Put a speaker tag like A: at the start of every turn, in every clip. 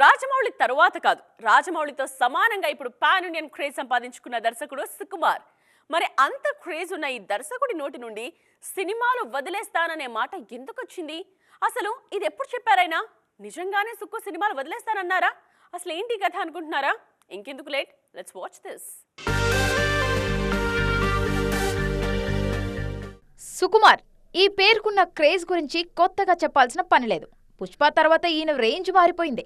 A: రాజమౌళి తరువాత కాదు. రాజమౌళితో సమానంగా ఇప్పుడు పాన్ ఇండియన్ క్రేజ్ సంపాదించుకున్న దర్శకుడు సుకుమార్. మరి అంత క్రేజ్ ఉన్న ఈ దర్శకుడి నోటి నుండి సినిమాలు వదిలేస్తాననే మాట ఎందుకు వచ్చింది అసలు ఇది ఎప్పుడు చెప్పారైనా నిజంగానే సుక్కు సినిమాలు వదిలేస్తానన్నారా? అసలు ఏంటి కథ అనుకుంటున్నారా? ఇంకెందుకు late? Let's watch this
B: Sukumar ఈ పేరుకున్న క్రేజ్ గురించి కొత్తగా చెప్పాల్సిన పని లేదు. పుష్ప తర్వాత ఈయన రేంజ్ మారిపోయింది.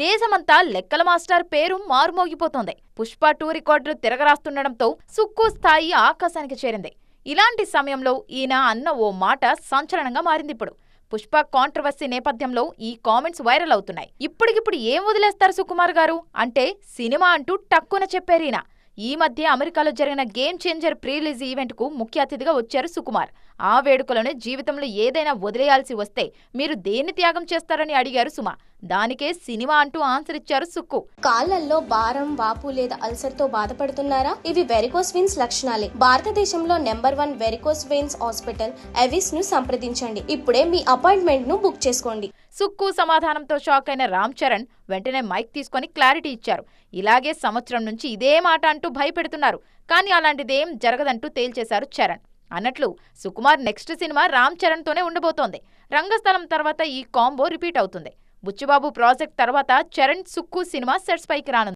B: దేశమంతా లెక్కల మాస్టర్ పేరు మారుమోగిపోతోంది. పుష్ప టూ రికార్డులు తిరగరాస్తుండడంతో సుక్కు స్థాయి ఆకాశానికి చేరింది. ఇలాంటి సమయంలో ఈయన అన్న ఓ మాట సంచలనంగా మారింది ఇప్పుడు. పుష్ప కాంట్రవర్సీ నేపథ్యంలో ఈ కామెంట్స్ వైరల్ అవుతున్నాయి. ఇప్పటికిప్పుడు ఏం వదిలేస్తారు సుకుమార్ గారు? అంటే సినిమా అంటూ టక్కున చెప్పారు ఈయన. ఈ మధ్య అమెరికాలో జరిగిన గేమ్ చేంజర్ ప్రీ రిలీజ్ ఈవెంట్కు ముఖ్య అతిథిగా వచ్చారు సుకుమార్. ఆ వేడుకలోనే జీవితంలో ఏదైనా వదిలేయాల్సి వస్తే మీరు దేన్ని త్యాగం చేస్తారని అడిగారు సుమ. దానికే సినిమా అంటూ ఆన్సర్ ఇచ్చారు సుక్కు.
C: కాళ్ళల్లో భారం వాపు లేదా అల్సర్తో బాధపడుతున్నారా? ఇవి వెరికోస్ వెయిన్స్ లక్షణాలే. భారతదేశంలో number one varicose veins hospital ఎవిస్ను సంప్రదించండి. ఇప్పుడే మీ అపాయింట్మెంట్ను బుక్ చేసుకోండి.
B: సుక్కు సమాధానంతో షాక్ అయిన రామ్ చరణ్ వెంటనే మైక్ తీసుకొని క్లారిటీ ఇచ్చారు. ఇలాగే సంవత్సరం నుంచి ఇదే మాట అంటూ భయపెడుతున్నారు. కానీ అలాంటిదేం జరగదంటూ తేల్చేశారు చరణ్. అన్నట్లు సుకుమార్ నెక్స్ట్ సినిమా రామ్ చరణ్ తోనే ఉండబోతోంది. రంగస్థలం తర్వాత ఈ కాంబో రిపీట్ అవుతుంది. బుచ్చిబాబు ప్రాజెక్ట్ తర్వాత చరణ్ సుక్కు సినిమా సెట్స్ పైకి రానుంది.